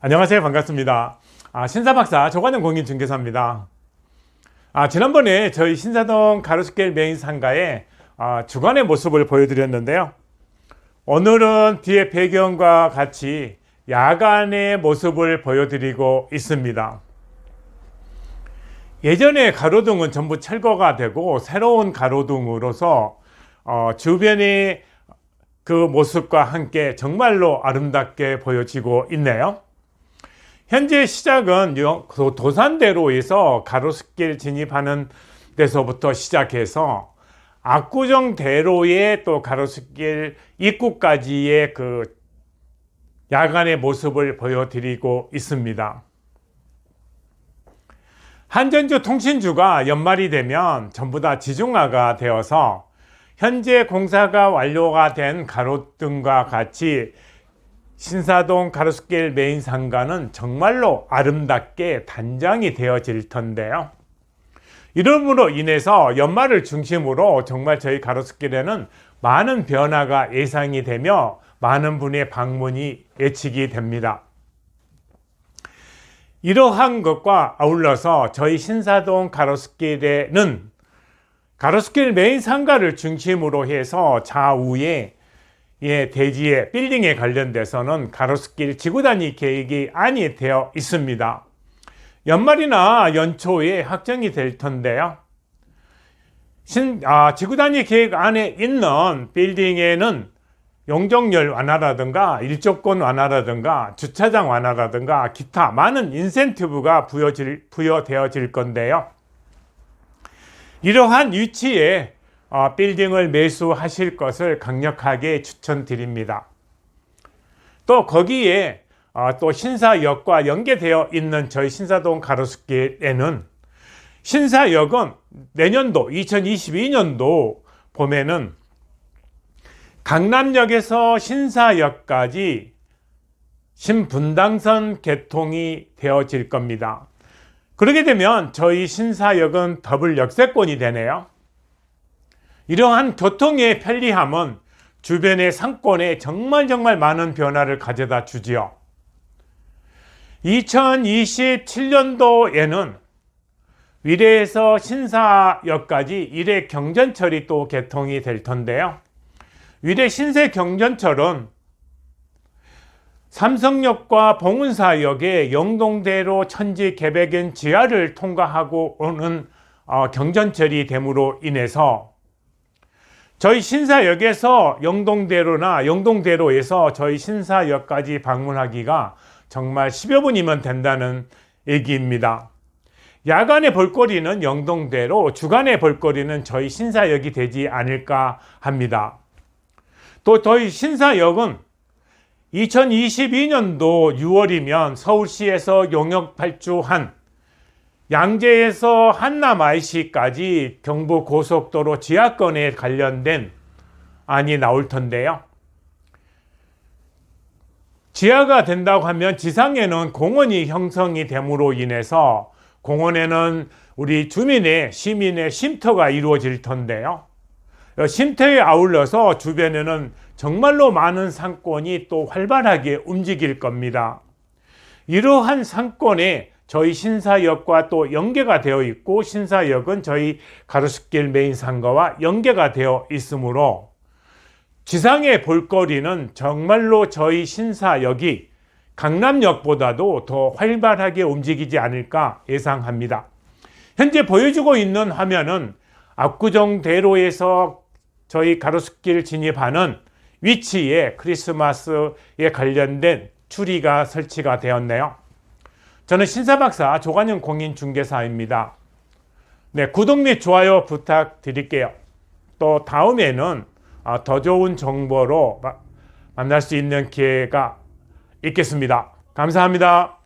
안녕하세요. 반갑습니다. 아, 신사박사 조관영 공인중개사입니다. 아, 지난번에 저희 신사동 가로수길 메인 상가의 아, 주간의 모습을 보여드렸는데요. 오늘은 뒤에 배경과 같이 야간의 모습을 보여드리고 있습니다. 예전에 가로등은 전부 철거가 되고 새로운 가로등으로서 어, 주변의 그 모습과 함께 정말로 아름답게 보여지고 있네요. 현재 시작은 도산대로에서 가로수길 진입하는 데서부터 시작해서 압구정 대로의 또 가로수길 입구까지의 그 야간의 모습을 보여드리고 있습니다. 한전주 통신주가 연말이 되면 전부 다 지중화가 되어서 현재 공사가 완료가 된 가로등과 같이 신사동 가로수길 메인 상가는 정말로 아름답게 단장이 되어질 텐데요. 이름으로 인해서 연말을 중심으로 정말 저희 가로수길에는 많은 변화가 예상이 되며 많은 분의 방문이 예측이 됩니다. 이러한 것과 아울러서 저희 신사동 가로수길에는 가로수길 메인 상가를 중심으로 해서 좌우에 예, 대지에 빌딩에 관련돼서는 가로수길 지구단위 계획이 안이 되어 있습니다. 연말이나 연초에 확정이 될 텐데요. 신, 아, 지구단위 계획 안에 있는 빌딩에는 용적률 완화라든가 일조권 완화라든가 주차장 완화라든가 기타 많은 인센티브가 부여질, 부여되어질 건데요. 이러한 위치에 어, 빌딩을 매수하실 것을 강력하게 추천드립니다. 또 거기에 어, 또 신사역과 연계되어 있는 저희 신사동 가로수길에는 신사역은 내년도 2022년도 봄에는 강남역에서 신사역까지 신분당선 개통이 되어질 겁니다. 그렇게 되면 저희 신사역은 더블 역세권이 되네요. 이러한 교통의 편리함은 주변의 상권에 정말 정말 많은 변화를 가져다 주지요. 2027년도에는 위례에서 신사역까지 일회 경전철이 또 개통이 될 텐데요. 위례 신세 경전철은 삼성역과 봉은사역의 영동대로 천지 개백인 지하를 통과하고 오는 어, 경전철이 됨으로 인해서 저희 신사역에서 영동대로나 영동대로에서 저희 신사역까지 방문하기가 정말 10여 분이면 된다는 얘기입니다. 야간의 볼거리는 영동대로, 주간의 볼거리는 저희 신사역이 되지 않을까 합니다. 또 저희 신사역은 2022년도 6월이면 서울시에서 용역 발주한 양재에서 한남 IC까지 경부 고속도로 지하권에 관련된 안이 나올 텐데요. 지하가 된다고 하면 지상에는 공원이 형성이 됨으로 인해서 공원에는 우리 주민의 시민의 쉼터가 이루어질 텐데요. 쉼터에 아울러서 주변에는 정말로 많은 상권이 또 활발하게 움직일 겁니다. 이러한 상권에 저희 신사역과 또 연계가 되어 있고 신사역은 저희 가로수길 메인 상가와 연계가 되어 있으므로 지상의 볼거리는 정말로 저희 신사역이 강남역보다도 더 활발하게 움직이지 않을까 예상합니다. 현재 보여주고 있는 화면은 압구정 대로에서 저희 가로수길 진입하는 위치에 크리스마스에 관련된 추리가 설치가 되었네요. 저는 신사박사 조관영 공인중개사입니다. 네, 구독 및 좋아요 부탁드릴게요. 또 다음에는 아, 더 좋은 정보로 마- 만날 수 있는 기회가 있겠습니다. 감사합니다.